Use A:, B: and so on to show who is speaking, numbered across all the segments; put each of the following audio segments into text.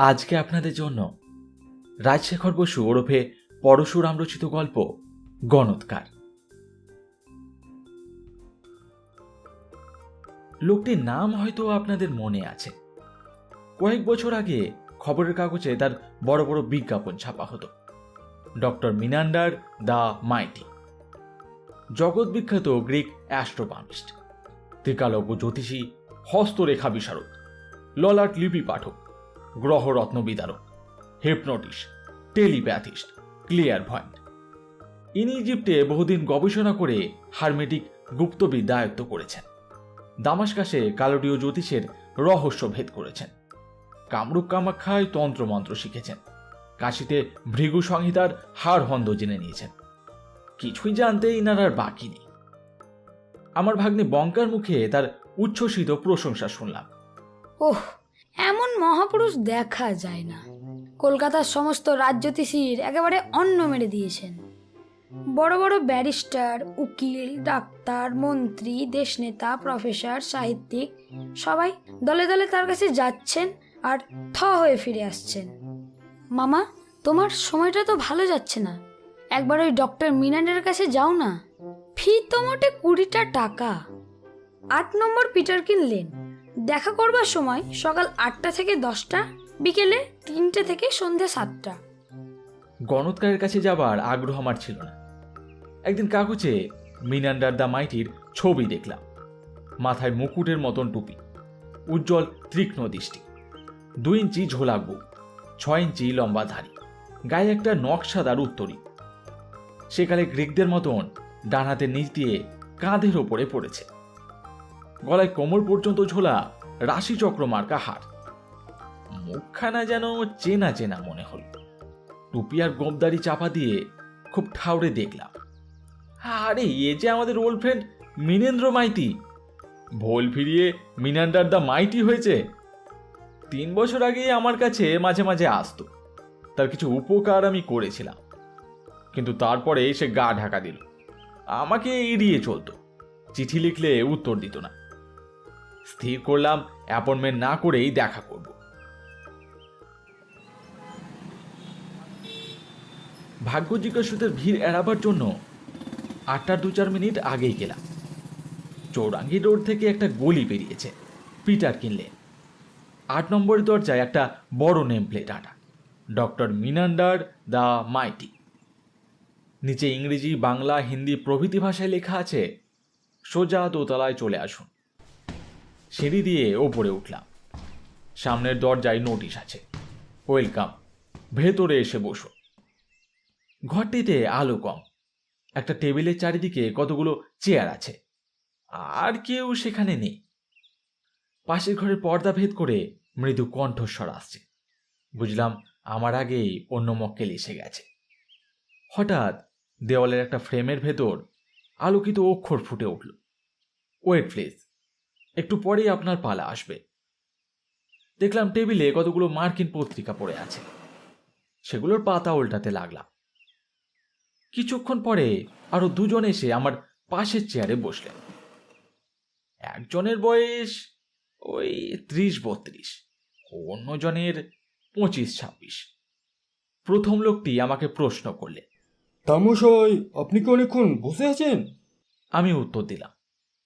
A: আজকে আপনাদের জন্য রাজশেখর বসু ওরফে পরশুরাম রচিত গল্প গণৎকার। লোকটির নাম হয়তো আপনাদের মনে আছে। কয়েক বছর আগে খবরের কাগজে তার বড় বড় বিজ্ঞাপন ছাপা হতো। ডক্টর মিনান্ডার দ্য মাইটি জগৎ বিখ্যাত গ্রিক অ্যাস্ট্রোপামিস্ট ত্রিকালজ্ঞ জ্যোতিষী হস্তরেখা বিশারদ, ললাট লিপি পাঠক গ্রহরত্ন বিদারক হেপনোটিস টেলিপ্যাথিস্ট ক্লিয়ার ভয়েন্ট ইনি ইজিপ্টে বহুদিন গবেষণা করে হারমেটিক গুপ্তবিদ্যা আয়ত্ত করেছেন। দামাসকাশে কালোডীয় জ্যোতিষের রহস্য ভেদ করেছেন। কামরূপ কামাখ্যায় তন্ত্রমন্ত্র শিখেছেন। কাশিতে ভৃগু সংহিতার হাড় হন্দ জেনে নিয়েছেন। কিছুই জানতে ইনার আর বাকি নেই। আমার ভাগ্নে বঙ্কার মুখে তার উচ্ছ্বসিত প্রশংসা শুনলাম।
B: ওহ এমন মহাপুরুষ দেখা যায় না। কলকাতার সমস্ত রাজ্যতীষীর একেবারে অন্ন মেরে দিয়েছেন। বড় বড় ব্যারিস্টার, উকিল, ডাক্তার, মন্ত্রী, দেশনেতা, প্রফেসর, সাহিত্যিক সবাই দলে দলে তার কাছে যাচ্ছেন আর থ হয়ে ফিরে আসছেন। মামা, তোমার সময়টা তো ভালো যাচ্ছে না। একবার ওই ডক্টর মিনানের কাছে যাও না। ফি তো মোটে কুড়িটা টাকা। আট নম্বর পিটার কিনলেন। দেখা করবার সময় সকাল আটটা থেকে দশটা, বিকেলে তিনটে থেকে সন্ধে সাতটা।
A: গণৎকারের কাছে যাবার আগ্রহ আমার ছিল না। একদিন কাগজে মিনান্ডার দ্য মাইটির ছবি দেখলাম, মাথায় মুকুটের মতন টুপি, উজ্জ্বল তীক্ষ্ণ দৃষ্টি, দুই ইঞ্চি ঝোলা বুক, ছয় ইঞ্চি লম্বা ধারি গায়ে একটা নকশাদার উত্তরী। সেকালে গ্রিকদের মতন ডান হাতের নিচ দিয়ে কাঁধের ওপরে পড়েছে। গলায় কোমর পর্যন্ত ঝোলা রাশিচক্র মার্কা হার। মুখখানা যেন চেনা চেনা মনে হল। টুপি আর গোপদারি চাপা দিয়ে খুব ঠাউরে দেখলাম। আরে, এ যে আমাদের ওল্ড ফ্রেন্ড মিনেন্দ্র মাইতি। ভোল ফিরিয়ে মিনান্ডার দ্য মাইটি হয়েছে। তিন বছর আগে আমার কাছে মাঝে মাঝে আসতো। তার কিছু উপকার আমি করেছিলাম। কিন্তু তারপরে সে গা ঢাকা দিল। আমাকে এড়িয়ে চলতো। চিঠি লিখলে উত্তর দিত না। স্থির করলাম, অ্যাপয়েন্টমেন্ট না করেই দেখা করব। ভাগ্য জিজ্ঞাসুদের ভিড় এড়াবার জন্য আটটার দু চার মিনিট আগেই গেলাম। চৌরাঙ্গি রোড থেকে একটা গলি বেরিয়েছে, পিটার কিনলে আট নম্বরের দরজায় একটা বড় নেম প্লেট আটা, ডক্টর মিনান্ডার দ্য মাইটি। নিচে ইংরেজি, বাংলা, হিন্দি প্রভৃতি ভাষায় লেখা আছে, সোজা দোতলায় চলে আসুন। সিঁড়ি দিয়ে ওপরে উঠলাম। সামনের দরজায় নোটিশ আছে। ওয়েলকাম, ভেতরে এসে বসো। ঘরটিতে আলো কম। একটা টেবিলের চারিদিকে কতগুলো চেয়ার আছে। আর কেউ সেখানে নেই। পাশের ঘরের পর্দা ভেদ করে মৃদু কণ্ঠস্বর আসছে। বুঝলাম, আমার আগেই অন্য মক্কেল এসে গেছে। হঠাৎ দেওয়ালের একটা ফ্রেমের ভেতর আলোকিত অক্ষর ফুটে উঠল। ওয়েট প্লিজ একটু পরেই আপনার পালা আসবে। দেখলাম টেবিলে কতগুলো মার্কিন পত্রিকা পড়ে আছে। সেগুলোর পাতা উল্টাতে লাগলাম। কিছুক্ষণ পরে আরও দুজন এসে আমার পাশের চেয়ারে বসলেন। একজনের বয়স ওই ত্রিশ বত্রিশ অন্যজনের পঁচিশ ছাব্বিশ। প্রথম লোকটি আমাকে প্রশ্ন করলে
C: তামশাই আপনি কি অনেকক্ষণ বসে আছেন?
A: আমি উত্তর দিলাম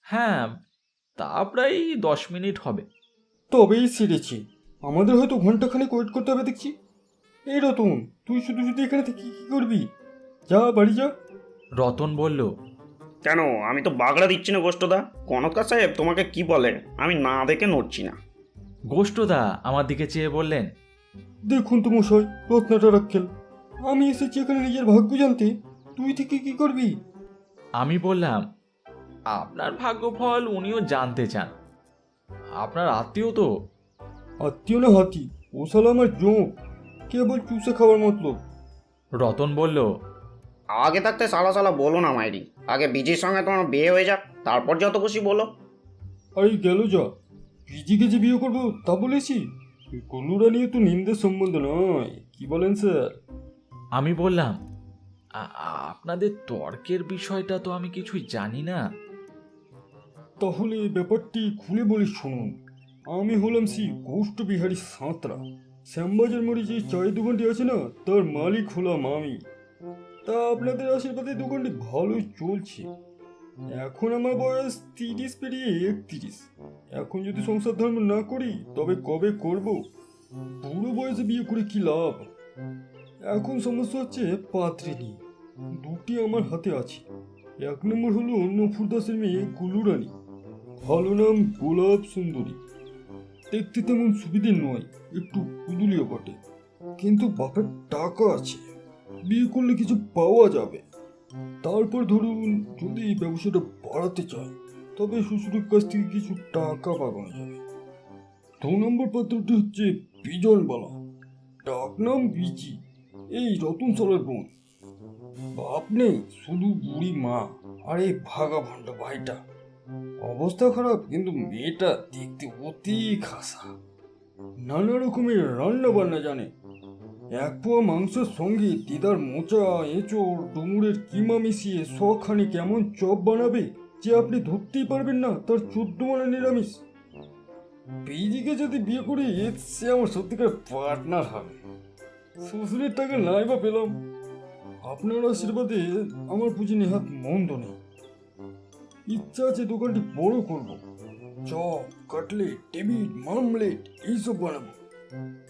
A: হ্যাঁ তা প্রায় দশ মিনিট হবে।
C: তবেই সেরেছি। আমাদের হয়তো ঘন্টাখানেক ওয়েট করতে হবে দেখছি। এই রতন তুই শুধু শুধু এখানে থেকে কি করবি? যা বাড়ি যা।
A: রতন বলল
D: কেন? আমি তো বাগড়া দিচ্ছি না গোষ্ঠদা। কনকা সাহেব তোমাকে কি বলে? আমি না দেখে নড়ছি না।
A: গোষ্ঠদা আমার দিকে চেয়ে বললেন
C: দেখুন তো মশাই রত্নাটা রাখেন। আমি এসেছি এখানে নিজের ভাগ্য জানতে। তুই থেকে কি করবি?
A: আমি বললাম আপনার ভাগ্যফল উনিও জানতে চান। আপনার আত্মীয় তো?
C: আত্মীয় না হাতি ও শালা আমার জোঁক। কেবল চুষে খাওয়ার মতলব।
A: রতন বলল
D: আগে থাকতে সালা সালা বলো না মাইরি। আগে বিজির সঙ্গে তোমার বিয়ে হয়ে যাক তারপর যত খুশি বলো।
C: এই গেল যা। পিজিকে যে বিয়ে করব তা বলেছি? কলুরা নিয়ে তো নিন্দের সম্বন্ধ নয় কি বলেন স্যার?
A: আমি বললাম আপনাদের তর্কের বিষয়টা তো আমি কিছুই জানি না।
C: তাহলে ব্যাপারটি খুলে বলি শুনুন। আমি হলাম শ্রী গোষ্ঠ বিহারী সাঁতরা। শ্যামবাজার মোড়ে যে চায়ের দোকানটি আছে না, তার মালিক হলাম আমি। তা আপনাদের আশীর্বাদে দোকানটি ভালোই চলছে। এখন আমার বয়স তিরিশ পেরিয়ে একত্রিশ। এখন যদি সংসার ধর্ম না করি, তবে কবে করব? বুড়ো বয়সে বিয়ে করে কি লাভ? এখন সমস্যা হচ্ছে পাত্রী দুটি আমার হাতে আছে। এক নম্বর হলো নফুর দাসের মেয়ে গুলুরানী ভালো নাম গোলাপ সুন্দরী। দেখতে তেমন সুবিধে নয়, একটু কুদুলিও বটে। কিন্তু বাপের টাকা আছে, বিয়ে করলে কিছু পাওয়া যাবে। তারপর ধরুন, যদি এই ব্যবসাটা বাড়াতে চায়, তবে শ্বশুরের কাছ থেকে কিছু টাকা পাকানো যাবে। দু নম্বর পাত্রটি হচ্ছে বিজনবালা ডাক নাম বিচি এই রতন সালের বোন। বাপ নেই, শুধু বুড়ি মা, আর এই ভাগা ভণ্ড ভাইটা। অবস্থা খারাপ, কিন্তু মেয়েটা দেখতে অতি খাসা। নানা রকমের রান্না বান্না জানে। এক পোয়া মাংসের সঙ্গে দিদার মোচা, এঁচড়, ডুমুরের কিমা মিশিয়ে শখানি কেমন চপ বানাবে যে আপনি ধরতেই পারবেন না, তার চোদ্দ মানে নিরামিষ। বিজিকে যদি বিয়ে করি সে আমার সত্যিকার পার্টনার হবে। শ্বশুরের টাকা নাই বা পেলাম। আপনার আশীর্বাদে আমার পুঁজি নেহাত মন্দ নেই। ইচ্ছা আছে দোকানটি বড় করব। চপ কাটলেট টেবিল মামলেট এইসব বানাবো।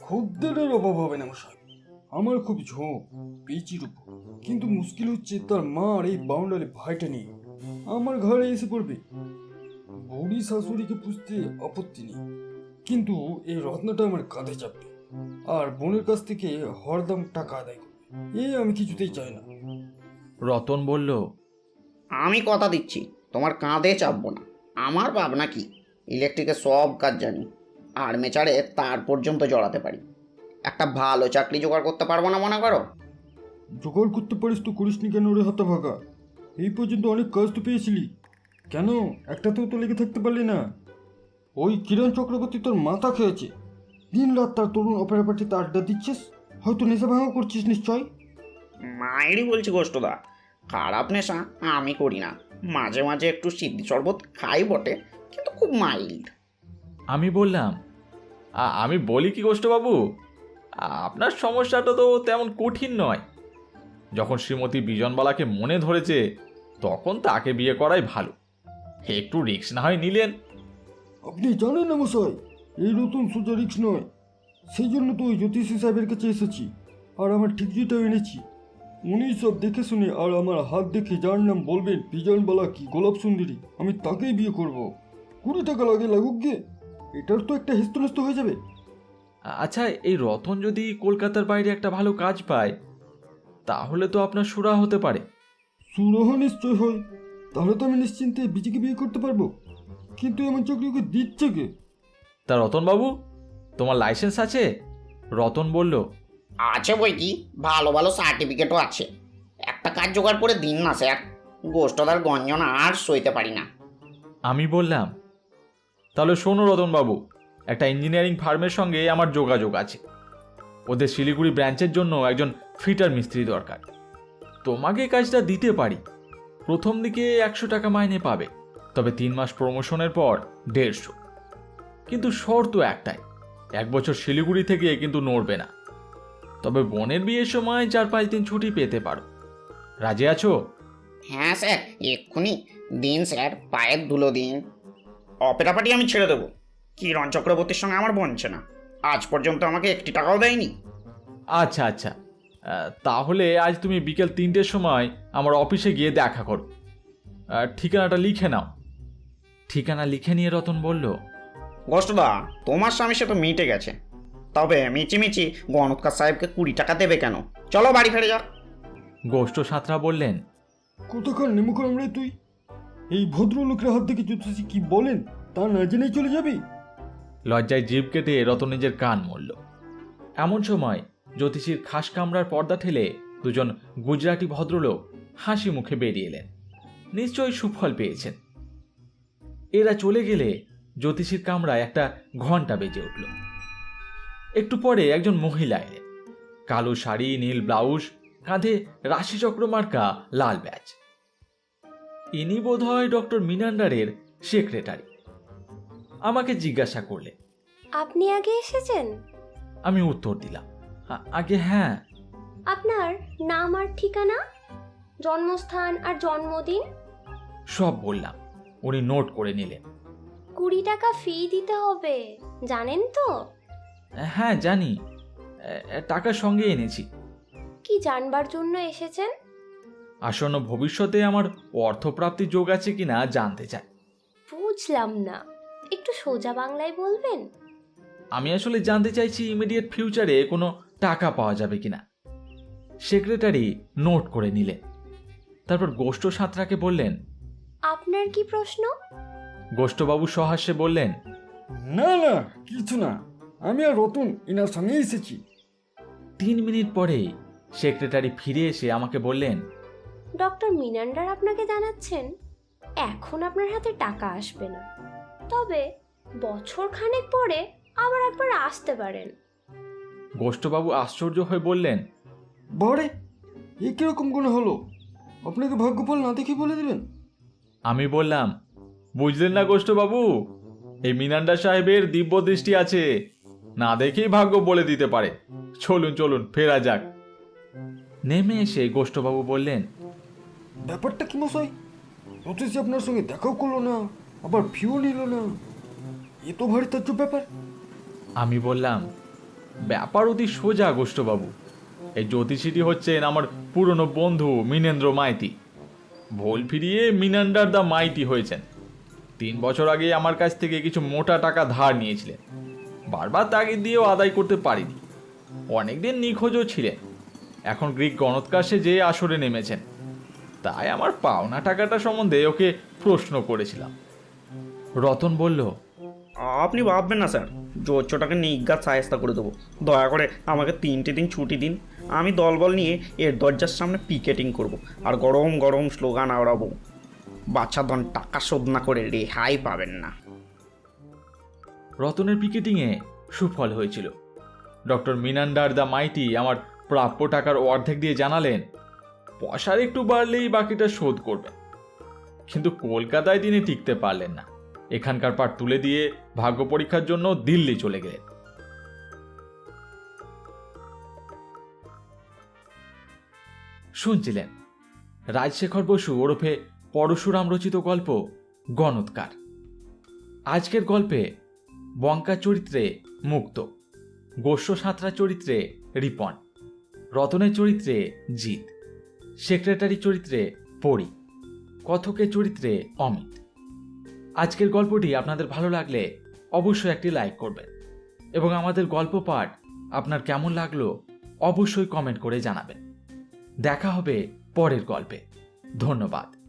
C: খদ্দেরের অভাব হবে না মশাই। আমার খুব ঝোঁক পেঁচির উপর। কিন্তু মুশকিল হচ্ছে তার মা আর এই বাউন্ডারি ভাইটা নিয়ে। আমার ঘরে এসে পড়বে। বুড়ি শাশুড়িকে পুষতে আপত্তি নেই। কিন্তু এই রত্নটা আমার কাঁধে চাপবে। আর বোনের কাছ থেকে হরদম টাকা আদায় করবে। এ আমি কিছুতেই চাই না।
A: রতন বলল
D: আমি কথা দিচ্ছি। তোমার কাঁধে চাপবো না। আমার ভাবনা কি ইলেকট্রিকের সব কাজ জানি আর মেচারে তার পর্যন্ত জড়াতে পারি। একটা ভালো চাকরি জোগাড় করতে পারব না মনে করো?
C: জোগাড় করতে পারিস তো করিস নি কেন রে হাতা ভাগা? এই পর্যন্ত অনেক কাজ তো পেয়েছিলি। কেন? একটাতেও তো লেগে থাকতে পারলি না। ওই কিরণ চক্রবর্তী তোর মাথা খেয়েছে। দিন রাত তার তরুণ অপেরা পার্টিতে আড্ডা দিচ্ছিস। হয়তো নেশা ভাঙা করছিস নিশ্চয়?
D: মায়েরই বলছি কষ্টদা খারাপ নেশা আমি করি না। মাঝে মাঝে একটু সিদ্ধি শরবত খাই বটে কিন্তু খুব মাইল্ড।
A: আমি বললাম "আ- আমি বলি কি গোষ্ঠবাবু? আপনার সমস্যাটা তো তেমন কঠিন নয়। যখন শ্রীমতী বিজনবালাকে মনে ধরেছে তখন তাকে বিয়ে করাই ভালো। একটু রিক্স না হয় নিলেন।
C: আপনি জানেন না মশাই এই নতুন সোজা রিক্স নয়। সেই জন্য তো ওই জ্যোতিষী সাহেবের কাছে এসেছি আর আমার ঠিকজিটাও এনেছি। উনি সব দেখে শুনে আর আমার হাত দেখে যার নাম বলবেন বিজনবালা কি গোলাপ সুন্দরী আমি তাকেই বিয়ে করব। কুড়ি টাকা লাগে লাগুক গে। এটার তো একটা হেস্তনেস্ত হয়ে যাবে।
A: আচ্ছা এই রতন যদি কলকাতার বাইরে একটা ভালো কাজ পায় তাহলে তো আপনার সুরা হতে পারে।
C: সুরহ নিশ্চয় হয়। তাহলে তো আমি নিশ্চিন্তে বিজিকে বিয়ে করতে পারব। কিন্তু এমন চাকরি ওকে দিচ্ছে কে?
A: তা রতনবাবু তোমার লাইসেন্স আছে? রতন বলল
D: আছে বই কি? ভালো ভালো সার্টিফিকেটও আছে। একটা কাজ জোগাড় করে দিন না, স্যার। গোষ্ঠদার গঞ্জনা আর সইতে পারি না।
A: আমি বললাম, তাহলে শোনো রতনবাবু, একটা ইঞ্জিনিয়ারিং ফার্মের সঙ্গে আমার যোগাযোগ আছে। ওদের শিলিগুড়ি ব্রাঞ্চের জন্য একজন ফিটার মিস্ত্রি দরকার। তোমাকে কাজটা দিতে পারি। প্রথম দিকে একশো টাকা মাইনে পাবে, তবে তিন মাস প্রমোশনের পর দেড়শো। কিন্তু শর্ত একটাই, এক বছর শিলিগুড়ি থেকে কিন্তু নড়বে না। তবে বোনের বিয়ের সময় চার পাঁচ দিন ছুটি পেতে পারো। রাজি আছো?
D: হ্যাঁ স্যার এক্ষুনি দিন স্যার পায়ের ধুলো দিন। অপেরা পার্টি আমি ছেড়ে দেবো। কিরণ চক্রবর্তীর সঙ্গে আমার বনছে না আজ পর্যন্ত আমাকে একটি টাকাও দেয়নি।
A: আচ্ছা আচ্ছা। তাহলে আজ তুমি বিকেল তিনটের সময় আমার অফিসে গিয়ে দেখা করো। ঠিকানাটা লিখে নাও। ঠিকানা লিখে নিয়ে রতন বলল
D: গোষ্ঠদা তোমার স্বামী সে তো মিটে গেছে। তবে মিচিমিচি গণৎকার সাহেবকে কুড়ি টাকা দেবে কেন? চলো বাড়ি ফিরে যাক
A: গোষ্ঠ সাঁতরা বললেন
C: কোথাকার নেমুখান রে তুই? এই ভদ্রলোকের হাত থেকে জ্যোতিষী কি বলেন? তা না জেনেই চলে যাবি?
A: লজ্জায় জিভ কেটে রতন নিজের কান মরল। এমন সময় জ্যোতিষীর খাস কামরার পর্দা ঠেলে দুজন গুজরাটি ভদ্রলোক হাসি মুখে বেরিয়ে এলেন। নিশ্চয়ই সুফল পেয়েছেন। এরা চলে গেলে জ্যোতিষীর কামরায় একটা ঘণ্টা বেজে উঠল। একটু পরে একজন মহিলা এলেন কালো শাড়ি নীল ব্লাউজ কাঁধে রাশিচক্র মার্কা লাল ব্যাজ। ইনি বোধহয় ডক্টর মিনান্ডারের সেক্রেটারি। আমাকে জিজ্ঞাসা করলে।
E: আপনি আগে এসেছেন?
A: আমি উত্তর দিলাম। "আ- আগে হ্যাঁ।
E: আপনার নাম আর ঠিকানা? জন্মস্থান আর জন্মদিন?
A: সব বললাম। উনি নোট করে নিলেন।
E: কুড়ি টাকা ফি দিতে হবে জানেন তো?
A: হ্যাঁ জানি। টাকা সঙ্গে এনেছি।
E: কি জানবার জন্য এসেছেন?
A: আসন্ন ভবিষ্যতে আমার অর্থপ্রাপ্তি যোগ আছে কিনা জানতে চাই।
E: বুঝলাম না। একটু সোজা বাংলায় বলবেন?
A: আমি আসলে জানতে চাইছি ইমিডিয়েট ফিউচারে কোনো টাকা পাওয়া যাবে কিনা সেক্রেটারি নোট করে নিলেন। তারপর গোষ্ঠ সাঁতরাকে বললেন
E: আপনার কি প্রশ্ন?
A: গোষ্ঠবাবু সহাস্যে বললেন
C: না না কিছু না। আমি আর রতন ইনার সঙ্গে এসেছি।
A: তিন মিনিট পরে সেক্রেটারি ফিরে এসে আমাকে বললেন
E: ডক্টর মিনান্ডার আপনাকে জানাচ্ছেন এখন আপনার হাতে টাকা আসবে না। তবে বছর খানেক পরে আবার একবার আসতে পারেন।
A: গোষ্ঠবাবু আশ্চর্য হয়ে বললেন
C: বারে এ কীরকম কোনো হলো? আপনাকে ভাগ্যফল না দেখে বলে দিলেন?
A: আমি বললাম বুঝলেন না গোষ্ঠবাবু এই মিনান্ডা সাহেবের দিব্য দৃষ্টি আছে। না দেখেই ভাগ্য বলে দিতে পারে। চলুন চলুন ফেরা যাক। নেমে এসে গোষ্ঠবাবু বললেন
C: ব্যাপারটা কি মশাই? অথচ আপনার সঙ্গে দেখাও করল না আবার ফিও নিল না। এ তো ভারী তাজ্জব ব্যাপার।
A: আমি বললাম ব্যাপার অতি সোজা গোষ্ঠবাবু। এই জ্যোতিষীটি হচ্ছেন আমার পুরনো বন্ধু মিনেন্দ্র মাইতি। ভুল ফিরিয়ে মিনান্ডার দা মাইতি হয়েছেন। তিন বছর আগে আমার কাছ থেকে কিছু মোটা টাকা ধার নিয়েছিলেন। বারবার তাগিদ দিয়েও আদায় করতে পারিনি। অনেকদিন নিখোঁজও ছিলেন। এখন গ্রিক গণৎকাশে যে আসরে নেমেছেন, তাই আমার পাওনা টাকাটা সম্বন্ধে ওকে প্রশ্ন করেছিলাম। রতন বলল,
D: আপনি ভাববেন না স্যার, জোচ্চটাকে নিজ্ঞাত সাহেস্তা করে দেবো। দয়া করে আমাকে তিনটে দিন ছুটি দিন। আমি দলবল নিয়ে এর দরজার সামনে পিকেটিং করব আর গরম গরম স্লোগান আওড়াবো। বাচ্চাধন টাকা শোধ না করে রেহাই পাবেন না।
A: রতনের পিকেটিংয়ে সুফল হয়েছিল। ডক্টর মিনান্ডার দ্য মাইটি আমার প্রাপ্য টাকার অর্ধেক দিয়ে জানালেন, পয়সার একটু বাড়লেই বাকিটা শোধ করবেন কিন্তু কলকাতায় তিনি টিকতে পারলেন না। এখানকার পাট তুলে দিয়ে ভাগ্য পরীক্ষার জন্য দিল্লি চলে গেলেন। শুনছিলেন, রাজশেখর বসু ওরফে পরশুরাম রচিত গল্প গণৎকার। আজকের গল্পে বঙ্কা চরিত্রে মুক্ত গোস্ব সাঁতরা চরিত্রে রিপন, রতনের চরিত্রে জিৎ, সেক্রেটারি চরিত্রে পরি, কথকের চরিত্রে অমিত। আজকের গল্পটি আপনাদের ভালো লাগলে অবশ্যই একটি লাইক করবেন এবং আমাদের গল্প পাঠ আপনার কেমন লাগল অবশ্যই কমেন্ট করে জানাবেন। দেখা হবে পরের গল্পে। ধন্যবাদ।